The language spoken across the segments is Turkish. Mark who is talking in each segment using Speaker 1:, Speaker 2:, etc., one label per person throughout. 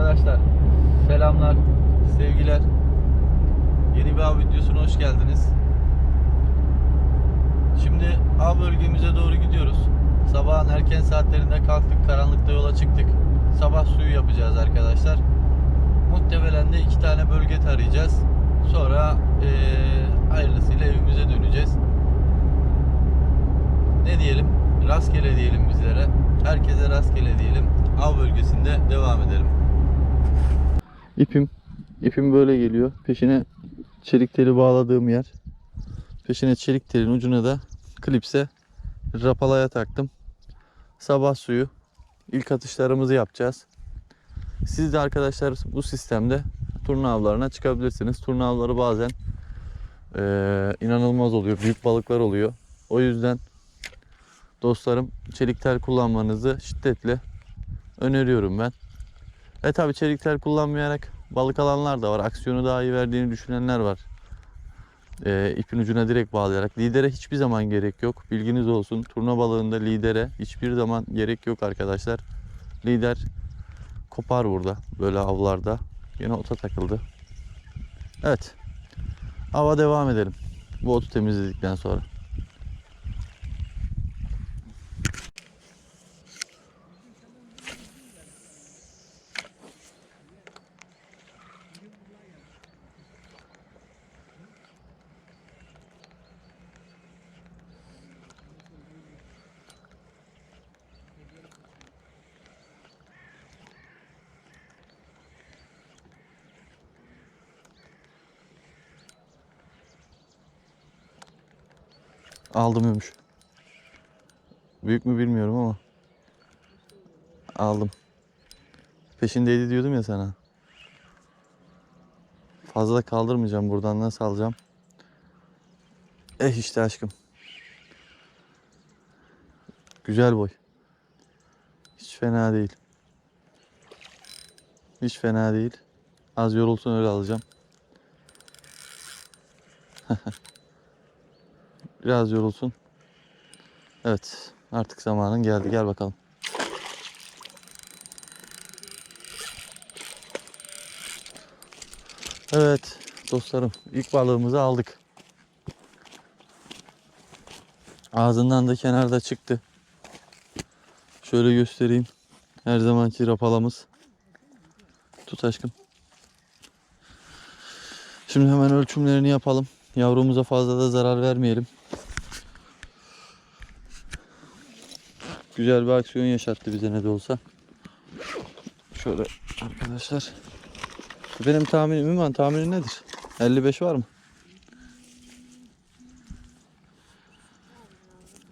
Speaker 1: Arkadaşlar selamlar, sevgiler. Yeni bir av videosuna hoş geldiniz. Şimdi av bölgemize doğru gidiyoruz. Sabahın erken saatlerinde kalktık, karanlıkta yola çıktık. Sabah suyu yapacağız arkadaşlar. Muhtemelen de iki tane bölge tarayacağız. Sonra eee hayırlısıyla evimize döneceğiz. Ne diyelim? Rastgele diyelim bizlere. Herkese rastgele diyelim. Av bölgesinde devam edelim. İpim. İpim böyle geliyor. Peşine çelik teli bağladığım yer. Peşine çelik telin ucuna da klipse rapalaya taktım. Sabah suyu. İlk atışlarımızı yapacağız. Siz de arkadaşlar bu sistemde turna avlarına çıkabilirsiniz. Turna avları bazen eee, inanılmaz oluyor. Büyük balıklar oluyor. O yüzden dostlarım çelik tel kullanmanızı şiddetle öneriyorum ben. E tabi çelik tel kullanmayarak balık alanlar da var. Aksiyonu daha iyi verdiğini düşünenler var. E, ipin ucuna direkt bağlayarak. Lidere hiçbir zaman gerek yok. Bilginiz olsun. Turna balığında lidere hiçbir zaman gerek yok arkadaşlar. Lider kopar burada. Böyle avlarda. Yine ota takıldı. Evet. Ava devam edelim. Bu otu temizledikten sonra. Aldım ömür. Büyük mü bilmiyorum ama. Aldım. Peşindeydi diyordum ya sana. Fazla kaldırmayacağım buradan nasıl alacağım? Eh işte aşkım. Güzel boy. Hiç fena değil. Hiç fena değil. Az yorulsun öyle alacağım. Biraz yorulsun. Evet. Artık zamanın geldi. Gel bakalım. Evet dostlarım. ilk balığımızı aldık. Ağzından da kenarda çıktı. Şöyle göstereyim. Her zamanki rapalamız. Tut aşkım. Şimdi hemen ölçümlerini yapalım. Yavrumuza fazla da zarar vermeyelim. Güzel bir aksiyon yaşattı bize ne de olsa. Şöyle arkadaşlar. Benim tahminim Ümran tahminin nedir? 55 var mı?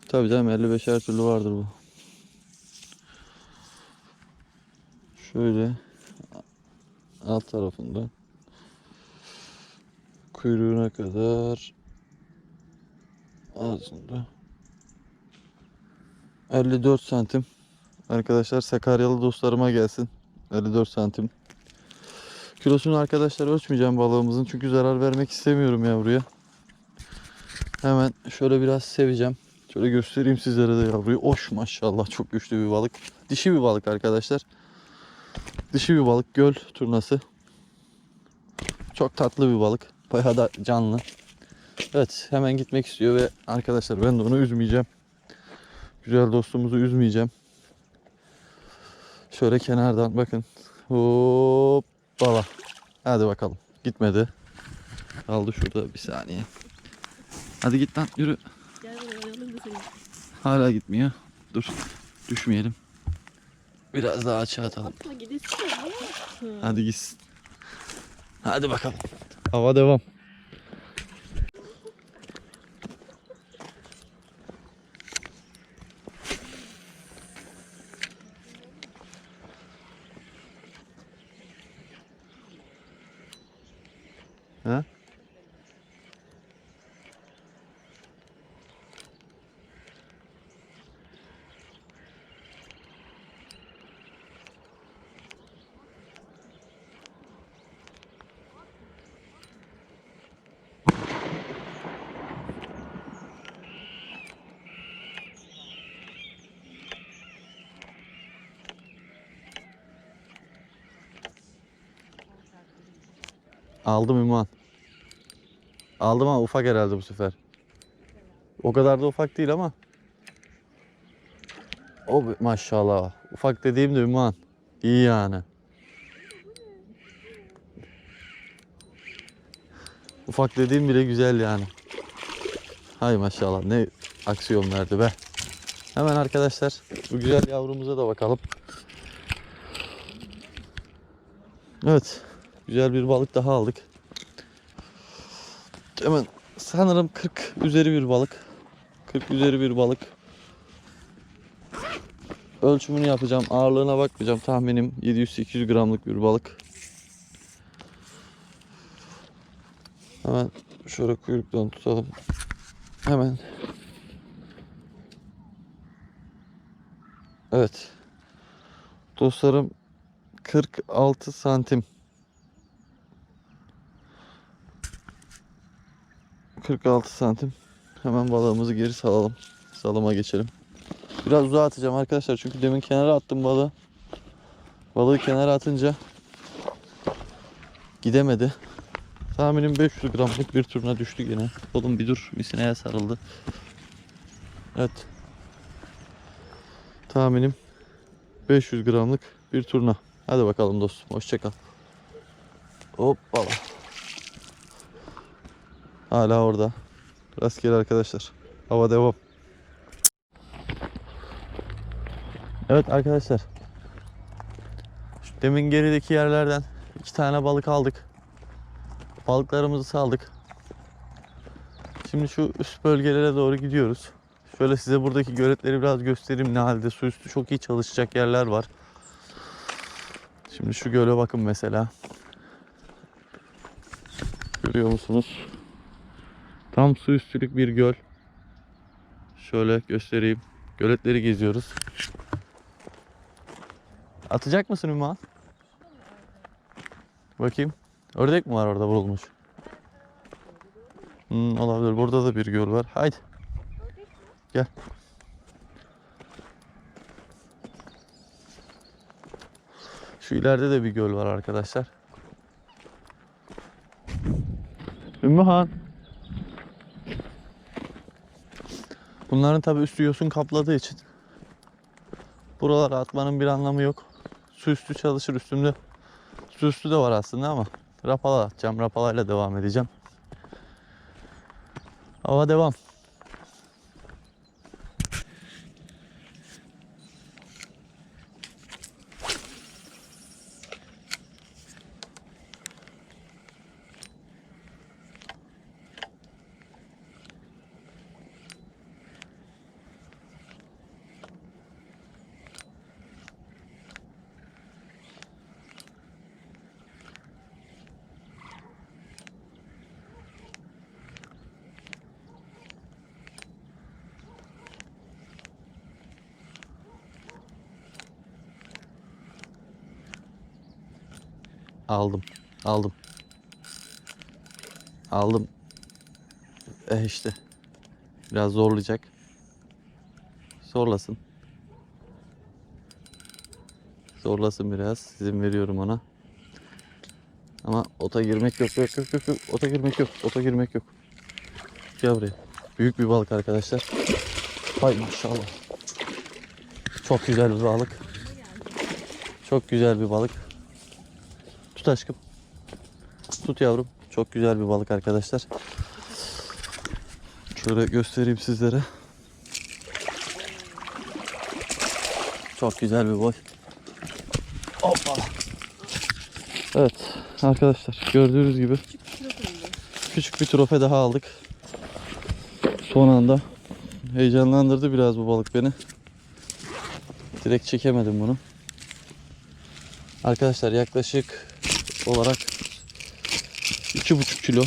Speaker 1: Tabii canım 55 her türlü vardır bu. Şöyle alt tarafında kuyruğuna kadar ağzında 54 santim. Arkadaşlar Sakaryalı dostlarıma gelsin. 54 santim. Kilosunu arkadaşlar ölçmeyeceğim balığımızın çünkü zarar vermek istemiyorum yavruya. Hemen şöyle biraz seveceğim. Şöyle göstereyim sizlere de yavruyu. Oş maşallah çok güçlü bir balık. Dişi bir balık arkadaşlar. Dişi bir balık göl turnası. Çok tatlı bir balık. Bayağı da canlı. Evet hemen gitmek istiyor ve arkadaşlar ben de onu üzmeyeceğim. Güzel dostumuzu üzmeyeceğim. Şöyle kenardan bakın. Hop baba. Hadi bakalım. Gitmedi. Kaldı şurada bir saniye. Hadi git lan yürü. Hala gitmiyor. Dur. Düşmeyelim. Biraz daha açığa atalım. Hadi gitsin. Hadi bakalım. Hava devam. Ha? Aldım Ümman. Aldım ama ufak herhalde bu sefer. O kadar da ufak değil ama. O maşallah. Ufak dediğim de Ümman. İyi yani. Ufak dediğim bile güzel yani. Hay maşallah ne aksiyon verdi be. Hemen arkadaşlar bu güzel yavrumuza da bakalım. Evet. Güzel bir balık daha aldık. Hemen sanırım 40 üzeri bir balık. 40 üzeri bir balık. Ölçümünü yapacağım. Ağırlığına bakmayacağım. Tahminim 700-800 gramlık bir balık. Hemen şöyle kuyruktan tutalım. Hemen. Evet. Dostlarım 46 santim. 46 santim. Hemen balığımızı geri salalım. Salıma geçelim. Biraz uzağa atacağım arkadaşlar çünkü demin kenara attım balığı. Balığı kenara atınca gidemedi. Tahminim 500 gramlık bir turuna düştü yine. Oğlum bir dur misineye sarıldı. Evet. Tahminim 500 gramlık bir turna. Hadi bakalım dostum. Hoşçakal. Hoppala. Hala orada. Rastgele arkadaşlar. Hava devam. Evet arkadaşlar. Şu demin gerideki yerlerden iki tane balık aldık. Balıklarımızı saldık. Şimdi şu üst bölgelere doğru gidiyoruz. Şöyle size buradaki göletleri biraz göstereyim ne halde. Su üstü çok iyi çalışacak yerler var. Şimdi şu göle bakın mesela. Görüyor musunuz? Tam su üstülük bir göl. Şöyle göstereyim. Göletleri geziyoruz. Atacak mısın Ümmü? Bakayım. Ördek mi var orada vurulmuş? Hmm, olabilir. Burada da bir göl var. Haydi. Gel. Şu ileride de bir göl var arkadaşlar. Ümmü Bunların tabi üstü yosun kapladığı için buralara atmanın bir anlamı yok. Su üstü çalışır üstümde. Su üstü de var aslında ama rapala atacağım. Rapalayla devam edeceğim. Hava devam. Aldım. Aldım. Aldım. Eh işte. Biraz zorlayacak. Zorlasın. Zorlasın biraz. İzin veriyorum ona. Ama ota girmek yok yok yok yok yok. Ota girmek yok. Ota girmek yok. Gel buraya. Büyük bir balık arkadaşlar. Hay maşallah. Çok güzel bir balık. Çok güzel bir balık. Tut aşkım. Tut yavrum. Çok güzel bir balık arkadaşlar. Şöyle göstereyim sizlere. Çok güzel bir boy. Hoppa. Evet arkadaşlar gördüğünüz gibi
Speaker 2: Küçük
Speaker 1: bir trofe daha aldık. Son anda heyecanlandırdı biraz bu balık beni. Direkt çekemedim bunu. Arkadaşlar yaklaşık olarak 2,5 kilo.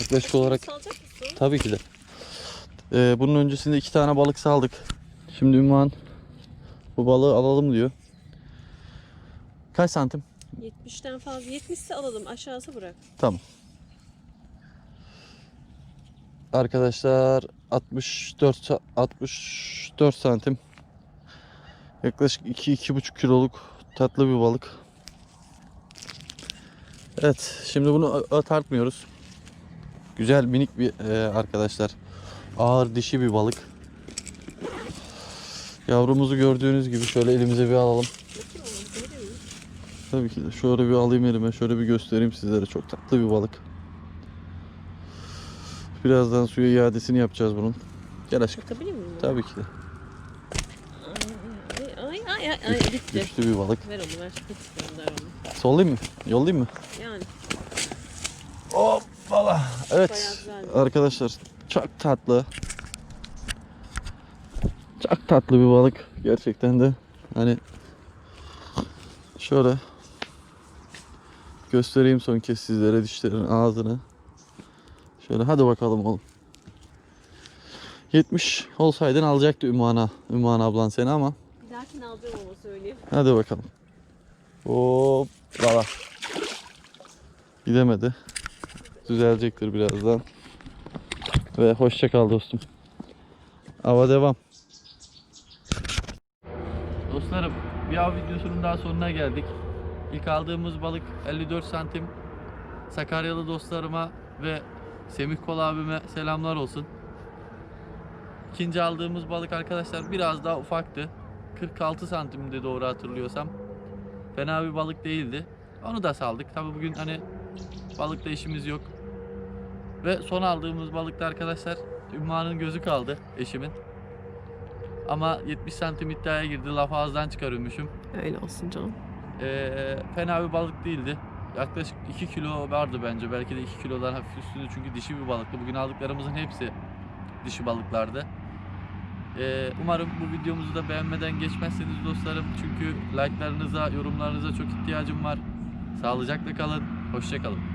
Speaker 1: Yaklaşık olarak
Speaker 2: Salacak mısın?
Speaker 1: tabii ki de. Ee, bunun öncesinde iki tane balık saldık. Şimdi Ümman bu balığı alalım diyor. Kaç santim?
Speaker 2: 70'ten fazla. 70 ise alalım. Aşağısı bırak.
Speaker 1: Tamam. Arkadaşlar 64 sa- 64 santim. Yaklaşık 2 2,5 kiloluk tatlı bir balık. Evet şimdi bunu tartmıyoruz. Güzel minik bir e, arkadaşlar. Ağır dişi bir balık. Yavrumuzu gördüğünüz gibi şöyle elimize bir alalım. Tabii ki de şöyle bir alayım elime. Şöyle bir göstereyim sizlere. Çok tatlı bir balık. Birazdan suya iadesini yapacağız bunun. Gel aşkım.
Speaker 2: Bakabilir miyim?
Speaker 1: Tabii ki de.
Speaker 2: Ay ay ay ay, ay bitti.
Speaker 1: Güçlü bir balık.
Speaker 2: Ver onu ver. Git gönder onu.
Speaker 1: Sollayayım mı? Yollayayım mı?
Speaker 2: Yani
Speaker 1: Hoppala. Evet. Arkadaşlar çok tatlı. Çok tatlı bir balık. Gerçekten de hani şöyle göstereyim son kez sizlere dişlerin ağzını. Şöyle hadi bakalım oğlum. 70 olsaydın alacaktı Ümmühan'a. Ümmühan ablan seni ama
Speaker 2: Bir dahakine alacağım ama söyleyeyim.
Speaker 1: hadi bakalım. Hop bala. Gidemedi. Düzelecektir birazdan. Ve hoşça kal dostum. Ava devam. Dostlarım bir av videosunun daha sonuna geldik. İlk aldığımız balık 54 santim. Sakaryalı dostlarıma ve Semih Kol abime selamlar olsun. İkinci aldığımız balık arkadaşlar biraz daha ufaktı. 46 santimde doğru hatırlıyorsam. Fena bir balık değildi. Onu da saldık. Tabi bugün hani balıkla işimiz yok. Ve son aldığımız balıkta arkadaşlar Ümmühan'ın gözü kaldı eşimin. Ama 70 santim iddiaya girdi. Laf ağızdan çıkarıyormuşum.
Speaker 2: Öyle olsun canım.
Speaker 1: Ee, fena bir balık değildi. Yaklaşık 2 kilo vardı bence. Belki de 2 kilodan hafif üstünde çünkü dişi bir balıktı. Bugün aldıklarımızın hepsi dişi balıklardı. Ee, umarım bu videomuzu da beğenmeden geçmezseniz dostlarım. Çünkü like'larınıza, yorumlarınıza çok ihtiyacım var. Sağlıcakla kalın. Hoşçakalın.